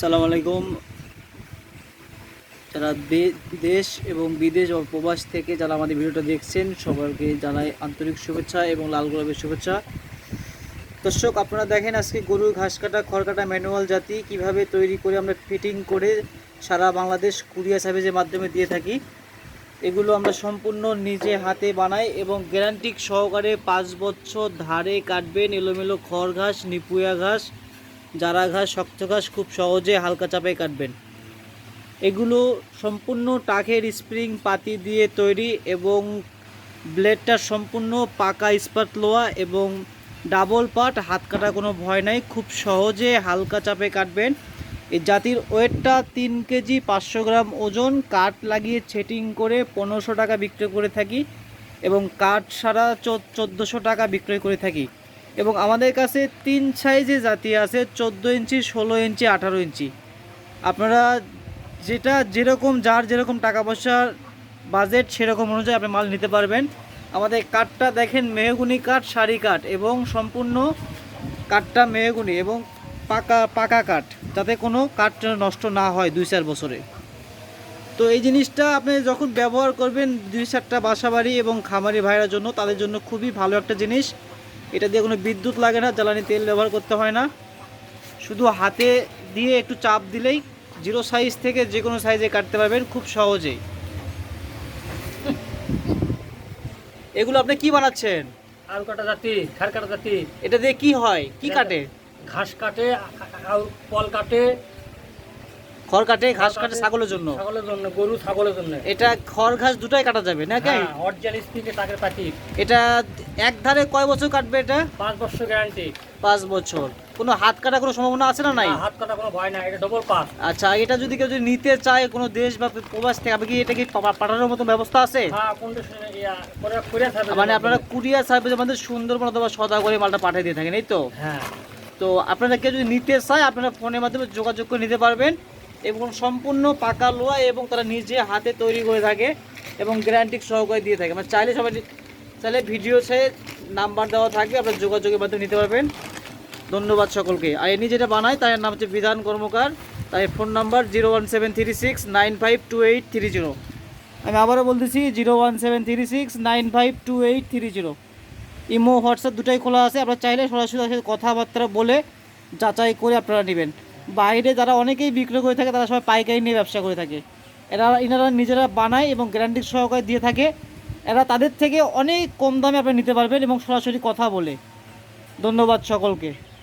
সালাম আলাইকুম। যারা দেশ এবং বিদেশ ও প্রবাস থেকে যারা আমাদের ভিডিওটা দেখছেন সবাইকে জানাই আন্তরিক শুভেচ্ছা এবং লাল গোলাপের শুভেচ্ছা। দর্শক, আপনারা দেখেন আজকে গরুর ঘাস কাটা, খড় কাটা ম্যানুয়াল জাতি কীভাবে তৈরি করে আমরা ফিটিং করে সারা বাংলাদেশ কুরিয়ার সার্ভিসের মাধ্যমে দিয়ে থাকি। এগুলো আমরা সম্পূর্ণ নিজে হাতে বানাই এবং গ্যারান্টিক সহকারে পাঁচ বছর ধারে কাটবেন এলোমেলো খড় ঘাস, নিপুয়া ঘাস জারা ঘাস, শক্ত ঘাস খুব সহজে হালকা চাপে কাটবেন। এগুলো সম্পূর্ণ টাকের স্প্রিং পাতি দিয়ে তৈরি এবং ব্লেডটা সম্পূর্ণ পাকা ইস্পাত লোয়া এবং ডাবল পার্ট হাত কাটা কোনো ভয় নাই, খুব সহজে হালকা চাপে কাটবেন। এই জাতির ওয়েটটা তিন কেজি পাঁচশো গ্রাম ওজন, কাঠ লাগিয়ে ছেটিং করে পনেরোশো টাকা বিক্রয় করে থাকি এবং কাঠ সারা চোদ্দোশো টাকা বিক্রয় করে থাকি। এবং আমাদের কাছে তিন সাইজে জাতি আছে, চোদ্দ ইঞ্চি, ষোলো ইঞ্চি, আঠারো ইঞ্চি। আপনারা যেটা যেরকম, যার যেরকম টাকা পয়সার বাজেট সেরকম অনুযায়ী আপনি মাল নিতে পারবেন। আমাদের কাঠটা দেখেন, মেহগুনি কাঠ শাড়ি কাঠ এবং সম্পূর্ণ কাঠটা মেহগুনি এবং পাকা পাকা কাঠ, যাতে কোনো কাঠ নষ্ট না হয় দুই চার বছরে। তো এই জিনিসটা আপনি যখন ব্যবহার করবেন, দুই চারটা বাসা বাড়ি এবং খামারি ভাইয়ের জন্য, তাদের জন্য খুবই ভালো একটা জিনিস। এটা দিয়ে কোনো বিদ্যুৎ লাগে না জ্বালানি তেল ব্যবহার করতে হয় না। শুধু হাতে দিয়ে একটু চাপ দিলেই জিরো সাইজ থেকে যে কোনো সাইজে কাটতে পারবেন খুব সহজেই। এগুলো আপনি কি বানাচ্ছেন? আলু কাটা জাতি খার কাটা জাতি। এটা দিয়ে কি হয়? কি কাটে? ঘাস কাটে ফল কাটে খড় কাটে ঘাস কাটে ছাগলের জন্য। ছাগলের জন্য গরু ছাগলের জন্য। এটা খড় ঘাস দুটাই কাটা যাবে না কি? অরিজিনাল স্পিকে টাকের পাতি এটা এক ধারে কয় বছর কাটবে এটা? পাঁচ বছর গ্যারান্টি পাঁচ বছর। কোনো হাত কাটা কোনো সম্ভাবনা আছে না নাই? হাত কাটা কোনো ভয় নাই এটা ডবল পাস আচ্ছা এটা যদি কেউ যদি নিতে চায় কোনো দেশ বা প্রবাস থেকে আপনি কি এটা কি পাঠানোর মতো ব্যবস্থা আছে? হ্যাঁ করে করে মানে আপনারা কুরিয়ার সার্ভিসের মধ্যে সুন্দরবন অথবা সদাগরে মালটা পাঠিয়ে দিয়ে থাকেন এই তো? হ্যাঁ। তো আপনারা কেউ যদি নিতে চায় আপনারা ফোনের মাধ্যমে যোগাযোগ করে নিতে পারবেন। এবং সম্পূর্ণ পাকা লোয়া এবং তারা নিজে হাতে তৈরি করে থাকে এবং গ্যারান্টিক সহকারে দিয়ে থাকে। মানে চাইলে সবাই চাইলে ভিডিও সে নাম্বার দেওয়া থাকবে, আপনার যোগাযোগের মাধ্যমে নিতে পারবেন। ধন্যবাদ সকলকে। আর এনি যেটা বানায়, তার নাম হচ্ছে বিধান কর্মকার। তাই phone number zero one seven three six nine five two eight three zero আমি আবারও বলতেছি zero one seven three six nine five two eight three zero imo, WhatsApp দুটাই খোলা আছে। আপনারা চাইলে সরাসরি কথাবার্তা বলে যাচাই করে আপনারা নেবেন। বাইরে যারা অনেকেই বিক্রয় করে থাকে, তারা সবাই পাইকারি নিয়ে ব্যবসা করে থাকে। এরা এনারা নিজেরা বানায় এবং গ্যারান্টি সহকারে দিয়ে থাকে। এরা তাদের থেকে অনেক কম দামে আপনি নিতে পারবেন এবং সরাসরি কথা বলে। ধন্যবাদ সকলকে।